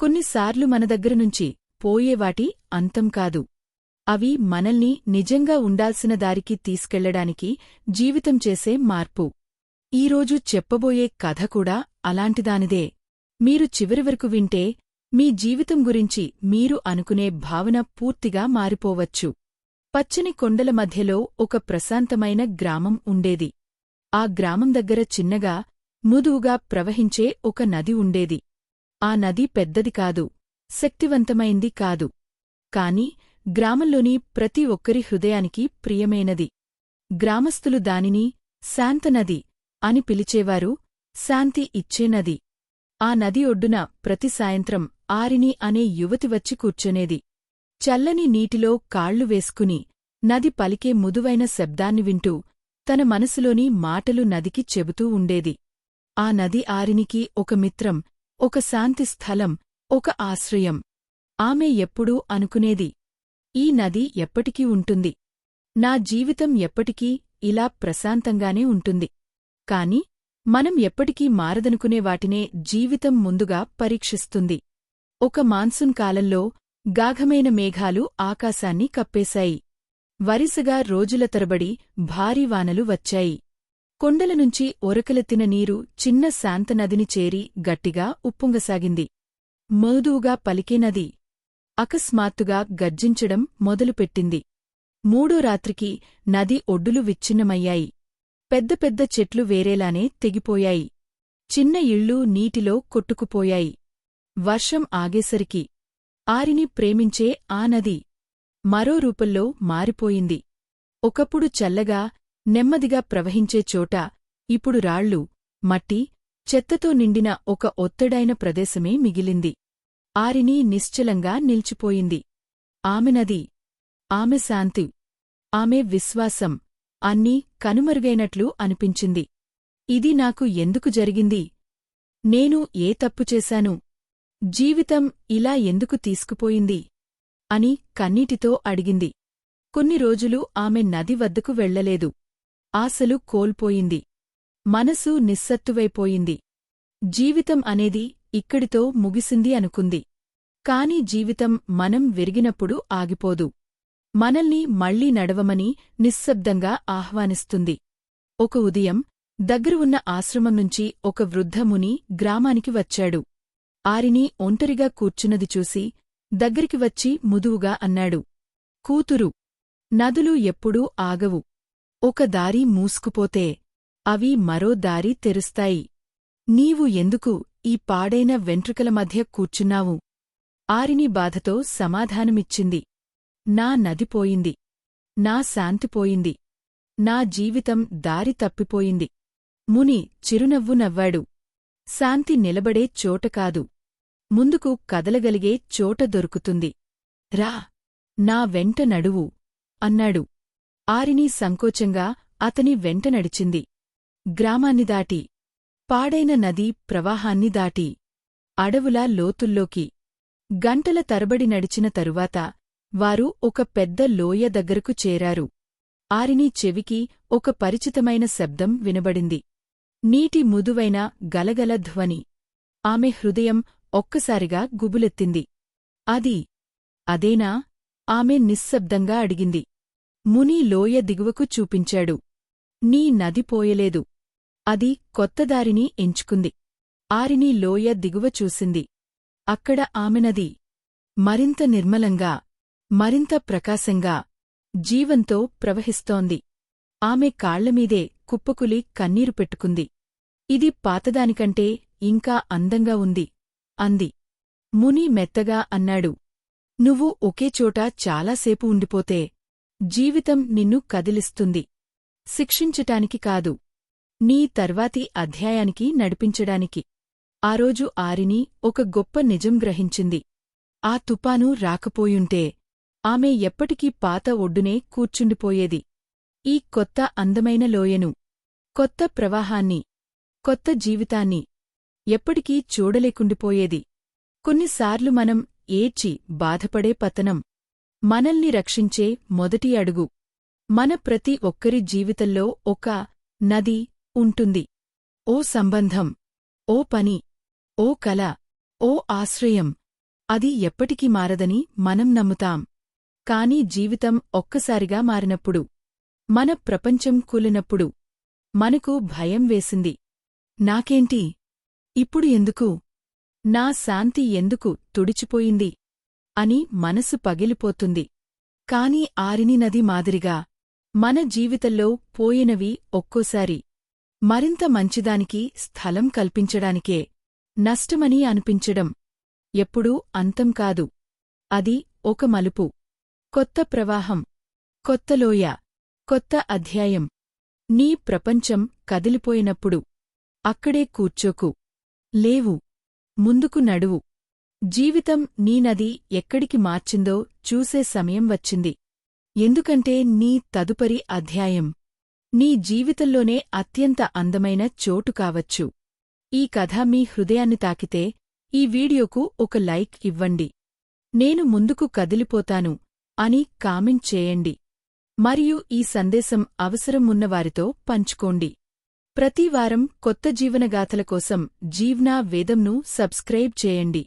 కొన్నిసార్లు మన దగ్గరనుంచి పోయేవాటి అంతం కాదు. అవి మనల్ని నిజంగా ఉండాల్సిన దారికి తీసుకెళ్ళడానికి జీవితం చేసే మార్పు. ఈరోజు చెప్పబోయే కథ కూడా అలాంటిదానిదే. మీరు చివరి వరకు వింటే మీ జీవితం గురించి మీరు అనుకునే భావన పూర్తిగా మారిపోవచ్చు. పచ్చని కొండల మధ్యలో ఒక ప్రశాంతమైన గ్రామం ఉండేది. ఆ గ్రామం దగ్గర చిన్నగా ముదువుగా ప్రవహించే ఒక నది ఉండేది. ఆ నది పెద్దది కాదు శక్తివంతమైంది కాదు. కాని గ్రామంలోని ప్రతి ఒక్కరి హృదయానికి ప్రియమైనది. గ్రామస్థులు దానిని శాంతనది అని పిలిచేవారు శాంతి ఇచ్చే నది. ఆ నది ఒడ్డున ప్రతి సాయంత్రం ఆరిని అనే యువతి వచ్చి కూర్చునేది. చల్లని నీటిలో కాళ్ళు వేసుకుని నది పలికే ముదువైన శబ్దాన్ని వింటూ తన మనసులోని మాటలు నదికి చెబుతూ ఉండేది. ఆ నది ఆరినికి ఒక మిత్రం ఒక శాంతి స్థలం ఒక ఆశ్రయం. ఆమె ఎప్పుడూ అనుకునేది ఈ నది ఎప్పటికీ ఉంటుంది. నా జీవితం ఎప్పటికీ ఇలా ప్రశాంతంగానే ఉంటుంది. కాని మనం ఎప్పటికీ మారదనుకునే వాటినే జీవితం ముందుగా పరీక్షిస్తుంది. ఒక మాన్సూన్ కాలంలో గాఘమైన మేఘాలు ఆకాశాన్ని కప్పేశాయి. వరుసగా రోజుల తరబడి భారీ వానలు వచ్చాయి. కొండలనుంచి ఒరకలెత్తిన నీరు చిన్న శాంతనదిని చేరి గట్టిగా ఉప్పొంగసాగింది. మృదువుగా పలికే నది అకస్మాత్తుగా గర్జించడం మొదలుపెట్టింది. మూడో రాత్రికి నది ఒడ్డులు విచ్ఛిన్నమయ్యాయి. పెద్ద పెద్ద చెట్లు వేరేలానే తెగిపోయాయి. చిన్న ఇళ్ళు నీటిలో కొట్టుకుపోయాయి. వర్షం ఆగేసరికి ఆరిని ప్రేమించే ఆ నది మరో రూపంలో మారిపోయింది. ఒకప్పుడు చల్లగా నెమ్మదిగా ప్రవహించే చోట ఇప్పుడు రాళ్ళు మట్టి చెత్తతో నిండిన ఒక ఒత్తడైన ప్రదేశమే మిగిలింది. ఆరిని నిశ్చలంగా నిల్చిపోయింది. ఆమెనది ఆమె శాంతి ఆమె విశ్వాసం అన్నీ కనుమరుగైనట్లు అనిపించింది. ఇది నాకు ఎందుకు జరిగింది? నేను ఏ తప్పు చేశాను? జీవితం ఇలా ఎందుకు తీసుకుపోయింది? అని కన్నీటితో అడిగింది. కొన్ని రోజులు ఆమె నది వద్దకు వెళ్ళలేదు ఆశలు కోల్పోయింది. మనసు నిస్సత్తువైపోయింది. జీవితం అనేది ఇక్కడితో ముగిసింది అనుకుంది. కాని జీవితం మనం విరిగినప్పుడు ఆగిపోదు. మనల్ని మళ్ళీ నడవమని నిశ్శబ్దంగా ఆహ్వానిస్తుంది. ఒక ఉదయం దగ్గర ఉన్న ఆశ్రమం నుంచి ఒక వృద్ధముని గ్రామానికి వచ్చాడు. ఆరిని ఒంటరిగా కూర్చున్నది చూసి దగ్గరికి వచ్చి ముదువుగా అన్నాడు. కూతురు నదులు ఎప్పుడూ ఆగవు. ఒక దారి మూసుకుపోతే అవి మరో దారి తెరుస్తాయి. నీవు ఎందుకు ఈ పాడైన వెంట్రుకల మధ్య కూర్చున్నావు? ఆరిని బాధతో సమాధానమిచ్చింది. నా నదిపోయింది నా శాంతిపోయింది నా జీవితం దారి తప్పిపోయింది. ముని చిరునవ్వు నవ్వాడు. శాంతి నిలబడే చోట కాదు. ముందుకు కదలగలిగే చోట దొరుకుతుంది. రా నా వెంట నడువు అన్నాడు. ఆరిని సంకోచంగా అతని వెంట నడిచింది. గ్రామాన్ని దాటి పాడైన నది ప్రవాహాన్ని దాటి అడవుల లోతుల్లోకి గంటల తరబడి నడిచిన తరువాత వారు ఒక పెద్ద లోయ దగ్గరకు చేరారు. ఆరిని చెవికి ఒక పరిచితమైన శబ్దం వినబడింది. నీటి ముదువైన గలగల ధ్వని ఆమె హృదయం ఒక్కసారిగా గుబులెత్తింది. అది అదేనా? ఆమె నిశ్శబ్దంగా అడిగింది. ముని లోయ దిగువకు చూపించాడు. నీ నది పోయలేదు. అది కొత్తదారిని ఎంచుకుంది. ఆరిని లోయ దిగువ చూసింది. అక్కడ ఆమెనది మరింత నిర్మలంగా మరింత ప్రకాశంగా జీవంతో ప్రవహిస్తోంది. ఆమె కాళ్ళమీదే కుప్పకులి కన్నీరు పెట్టుకుంది. ఇది పాతదానికంటే ఇంకా అందంగా ఉంది అంది. ముని మెత్తగా అన్నాడు. నువ్వు ఒకేచోట చాలాసేపు ఉండిపోతే జీవితం నిన్ను కదిలిస్తుంది. శిక్షించటానికి కాదు. నీ తర్వాతి అధ్యాయానికి నడిపించడానికి. ఆ రోజు ఆరిని ఒక గొప్ప నిజం గ్రహించింది. ఆ తుపాను రాకపోయుంటే ఆమె ఎప్పటికీ పాత ఒడ్డునే కూర్చుండిపోయేది. ఈ కొత్త అందమైన లోయను కొత్త ప్రవాహాన్ని కొత్త జీవితాన్ని ఎప్పటికీ చూడలేకుండిపోయేది. కొన్నిసార్లు మనం ఏడ్చి బాధపడే పతనం మనల్ని రక్షించే మొదటి అడుగు. మన ప్రతి ఒక్కరి జీవితంలో ఒక నది ఉంటుంది. ఓ సంబంధం ఓ పని ఓ కల ఓ ఆశ్రయం. అది ఎప్పటికీ మారదని మనం నమ్ముతాం. కాని జీవితం ఒక్కసారిగా మారినప్పుడు మన ప్రపంచం కూలినప్పుడు మనకు భయం వేసింది. నాకేంటి? ఇప్పుడు ఎందుకు? నా శాంతి ఎందుకు తుడిచిపోయింది? అని మనసు పగిలిపోతుంది. కాని ఆరిని నది మాదిరిగా మన జీవితంలో పోయినవి ఒక్కోసారి మరింత మంచిదానికి స్థలం కల్పించడానికే నష్టమని అనిపించడం ఎప్పుడూ అంతం కాదు. అది ఒక మలుపు కొత్త ప్రవాహం కొత్త లోయ కొత్త అధ్యాయం. నీ ప్రపంచం కదిలిపోయినప్పుడు అక్కడే కూర్చోకు లేవు ముందుకు నడువు. జీవితం నీ నది ఎక్కడికి మార్చిందో చూసే సమయం వచ్చింది. ఎందుకంటే నీ తదుపరి అధ్యాయం. నీ జీవితంలోనే అత్యంత అందమైన చోటు కావచ్చు. ఈ కథ మీ హృదయాన్ని తాకితే ఈ వీడియోకు ఒక లైక్ ఇవ్వండి. నేను ముందుకు కదిలిపోతాను అని కామెంట్ చేయండి. మరియు ఈ సందేశం అవసరం ఉన్నవారితో పంచుకోండి. ప్రతివారం కొత్త జీవనగాథల కోసం జీవ్నా వేదంను సబ్స్క్రైబ్ చేయండి.